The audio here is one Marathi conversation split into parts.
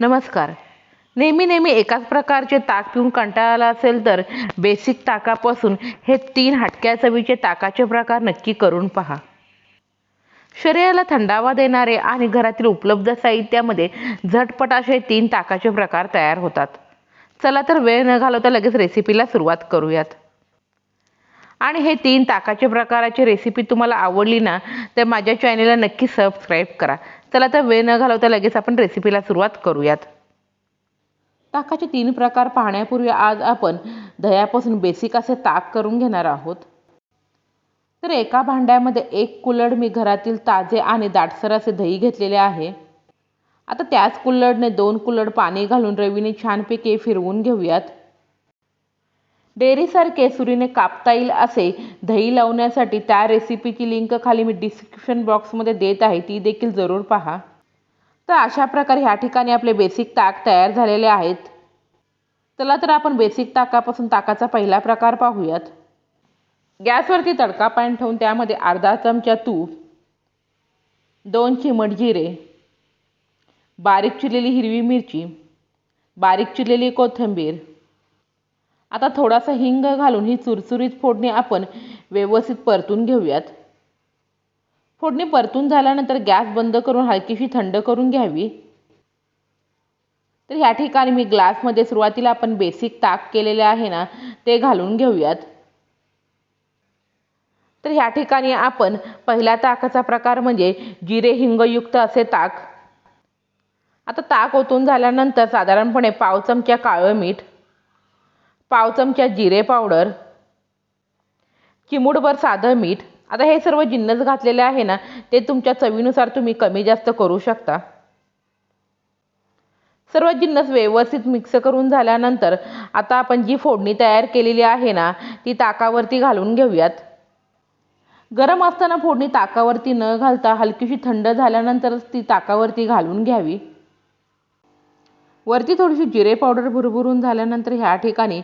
नमस्कार. नेहमी नेहमी एकाच प्रकारचे ताक पिऊन कंटाळा आला असेल तर बेसिक ताकापासून हे तीन हटक्या चवीचे ताकाचे प्रकार नक्की करून पहा. शरीराला थंडावा देणारे आणि घरातील उपलब्ध साहित्यामध्ये झटपट असे तीन ताकाचे प्रकार तयार होतात. चला तर वेळ न घालवता लगेच रेसिपीला सुरुवात करूयात. आणि हे तीन ताकाचे प्रकाराची रेसिपी तुम्हाला आवडली ना तर माझ्या चॅनेलला नक्की सबस्क्राईब करा. चला तर वेळ न घालवता लगेच आपण रेसिपीला सुरुवात करूयात. ताकाचे तीन प्रकार पाहण्यापूर्वी आज आपण दह्यापासून बेसिक असे ताक करून घेणार आहोत. तर एका भांड्यामध्ये एक कुल्हड मी घरातील ताजे आणि दाटसर असे दही घेतलेले आहे. आता त्याच कुल्हडने दोन कुल्हड पाणी घालून रवीने छानपैकी फिरवून घेऊयात. डेअरीसारखे सुरीने कापता येईल असे दही लावण्यासाठी त्या रेसिपीची लिंक खाली मी डिस्क्रिप्शन बॉक्समध्ये देत आहे. ती देखील जरूर पहा. तर अशा प्रकारे ह्या ठिकाणी आपले बेसिक ताक तयार झालेले आहेत. चला तर आपण बेसिक ताकापासून ताकाचा पहिला प्रकार पाहूयात. गॅसवरती तडका पॅन ठेवून त्यामध्ये अर्धा चमचा तूप दोन चिमट जिरे बारीक चिरलेली हिरवी मिरची बारीक चिरलेली कोथिंबीर आता थोडासा हिंग घालून ही चुरचुरीत फोडणी आपण व्यवस्थित परतून घेऊयात. फोडणी परतून झाल्यानंतर गॅस बंद करून हलकीशी थंड करून घ्यावी. तर ह्या ठिकाणी मी ग्लासमध्ये सुरुवातीला आपण बेसिक ताक केलेले आहे ना ते घालून घेऊयात. तर ह्या ठिकाणी आपण पहिल्या ताकाचा प्रकार म्हणजे जिरे हिंगयुक्त असे ताक. आता ताक ओतून झाल्यानंतर साधारणपणे पाव चमच्या काळं मीठ पाव चमचा जिरे पावडर चिमूटभर साधं मीठ. आता हे सर्व जिन्नस घातलेले आहे ना ते तुमच्या चवीनुसार तुम्ही कमी जास्त करू शकता. सर्व जिन्नस व्यवस्थित मिक्स करून झाल्यानंतर आता आपण जी फोडणी तयार केलेली आहे ना ती ताकावरती घालून घेऊयात. गरम असताना फोडणी ताकावरती न घालता हलकीशी थंड झाल्यानंतरच ती ताकावरती घालून घ्यावी. वरती थोडीशी जिरे पावडर भुरभुरून झाल्यानंतर ह्या ठिकाणी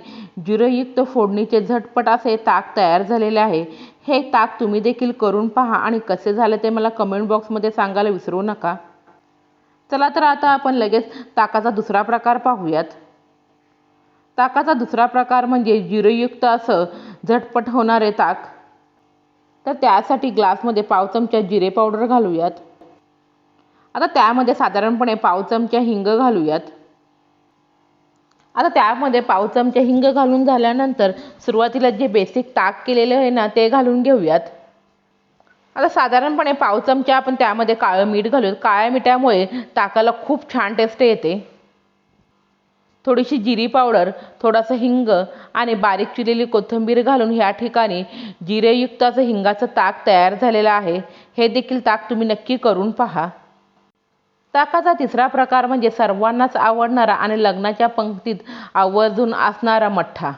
जिरंयुक्त फोडणीचे झटपट असे ताक तयार झालेले आहे. हे ताक तुम्ही देखील करून पहा आणि कसे झाले ते मला कमेंट बॉक्समध्ये सांगायला विसरू नका. चला तर आता आपण लगेच ताकाचा दुसरा प्रकार पाहूयात. ताकाचा दुसरा प्रकार म्हणजे जिरंयुक्त असं झटपट होणारे ताक. तर त्यासाठी ग्लासमध्ये पाव चमचा जिरे पावडर घालूयात. आता त्यामध्ये साधारणपणे पाव चमचा हिंग घालूयात. आता त्यामध्ये पावचमचे हिंग घालून झाल्यानंतर सुरुवातीला जे बेसिक ताक केलेलं आहे ना ते घालून घेऊयात. आता साधारणपणे पाव चमचा आपण त्यामध्ये काळं मीठ घालूयात. काळ्या मिठामुळे ताकाला खूप छान टेस्ट येते. थोडीशी जिरी पावडर थोडासा हिंग आणि बारीक चिरलेली कोथिंबीर घालून ह्या ठिकाणी जिरेयुक्त असं हिंगाचं ताक तयार झालेलं आहे. हे देखील ताक तुम्ही नक्की करून पहा. ताकाचा तिसरा प्रकार म्हणजे सर्वांनाच आवडणारा आणि लग्नाच्या पंक्तीत आवर्जून असणारा मठ्ठा.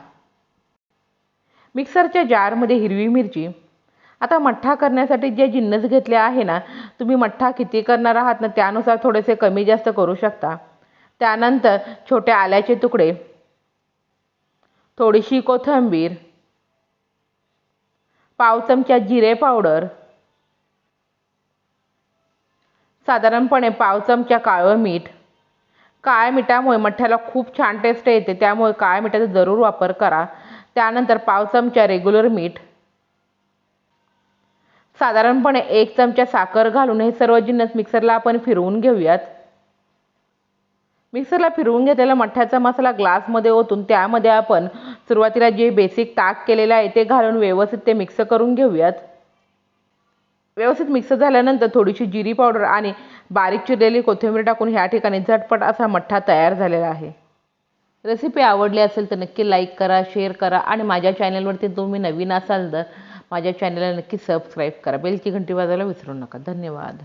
मिक्सरच्या जारमध्ये हिरवी मिरची. आता मठ्ठा करण्यासाठी जे जिन्नस घेतले आहे ना तुम्ही मठ्ठा किती करणार आहात ना त्यानुसार थोडेसे कमी जास्त करू शकता. त्यानंतर छोटे आल्याचे तुकडे. थोडीशी कोथिंबीर. पाव चमचा जिरे पावडर. साधारणपणे पाव काळं मीठ. काळ्या मिठामुळे मठ्ठ्याला खूप छान टेस्ट येते त्यामुळे काळ्या मिठाचा जरूर वापर करा. त्यानंतर पाव चमचा रेग्युलर मीठ. साधारणपणे एक चमचा साखर घालून हे सर्व जिन्नस मिक्सरला आपण फिरवून घेऊयात. मिक्सरला फिरवून घेतलेला मठ्ठ्याचा मसाला ग्लासमध्ये ओतून त्यामध्ये आपण सुरुवातीला जे बेसिक ताक केलेलं आहे ते घालून व्यवस्थित ते मिक्स करून घेऊयात. व्यवस्थित मिक्स झाल्यानंतर थोडीशी जिरी पावडर आणि बारीक चिरलेली कोथिंबीर टाकून ह्या ठिकाणी झटपट असा मठ्ठा तयार झालेला आहे. रेसिपी आवडली असेल तर नक्की लाईक करा शेअर करा आणि माझ्या चॅनलवरती तुम्ही नवीन असाल तर माझ्या चॅनलला नक्की सबस्क्राईब करा. बेलची घंटी वाजायला विसरू नका. धन्यवाद.